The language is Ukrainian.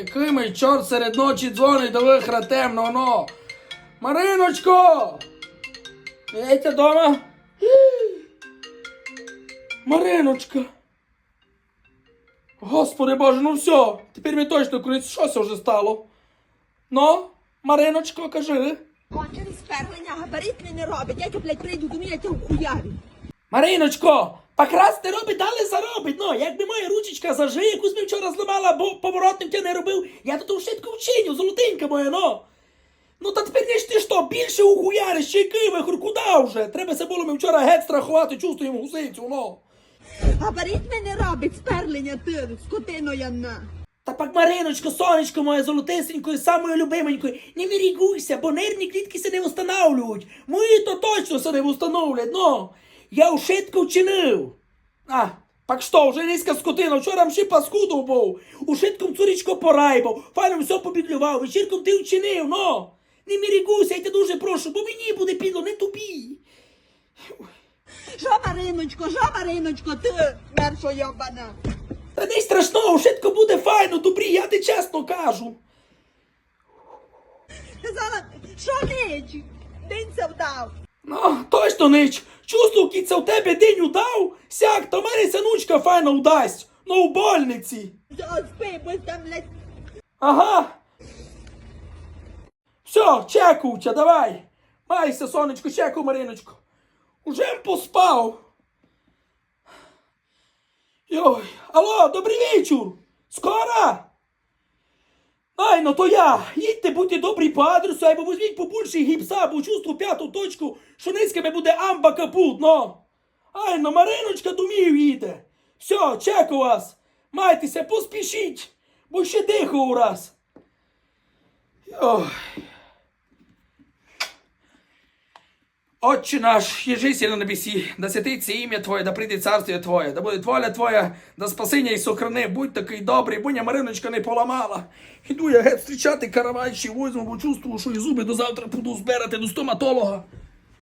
Який мій чорт серед ночі дзвонить до вихра темного, но. Мариночко! Яйця дома? Мариночка! Господи Боже, ну все, тепер мені точно кудись щось вже стало. Ну, Мариночко, кажи. Кончений сперлення, габарит не робить. Я блядь, прийду до мене, я тебе хуярю. Мариночко, покрасти робить, далі заробить. Ну, якби моя ручечка зажи, якусь ми вчора зламала, бо поворотним тя не робив, я то ту швидко вчиню, золотенька моя, ну. Ну та тепер ж ти що, більше ухуяриш, ще який вихор, куди вже? Треба се було ми вчора геть страхувати, чувствуємо гусицю, ну. Габарит не робить сперлення, ти, скотино яна. Та пак, Мариночко, сонечко моє золотисенькою, самою любименькою, не вирігуйся, бо нервні клітки се не встановлюють. Мої то точно се не встановлять, ну. Я ушитко вчинив. А, пак що, вже низька скотина, вчора ще паскуду був. Ушитком цурічко порайбав, файно все побідлював, вечірком ти вчинив, ну. Не мірігуйся, я тебе дуже прошу, бо мені буде підло, не тобі. Що, Мариночко, що, Мариночко, ти, мершо йобана. Та не страшного, швидко буде файно, добрі, я ти чесно кажу. Казала, що ніч? День це вдав. Ну, точно нич. Чувствую, кіця в тебе день удав, сяк, то мене синучка файно вдасть. Ну, у больниці. Ага. Все, чекуйте, давай. Майся, сонечко, чекай, Мариночко. Уже поспав. Йой, алло, добрий вечір. Скоро? Ай, ну то я. Їдьте, будьте добрі по адресу, або візьміть побільше гіпса, бо чувствую п'яту точку, що низькими буде амба капут, но. Ай, ну Мариночка думію їде. Все, чекаю вас. Майтеся, поспішіть, бо ще дихаю у раз. Ой. Отче наш, єжися на небесі, да святиться ім'я Твоє, да прийде царство Твоє, да буде воля Твоя, да спасіння і сохрани, будь такий добрий, буня Мариночка не поламала. Іду я геть зустрічати каравайчі, возьму, бо чувствую, що і зуби до завтра буду збирати до стоматолога.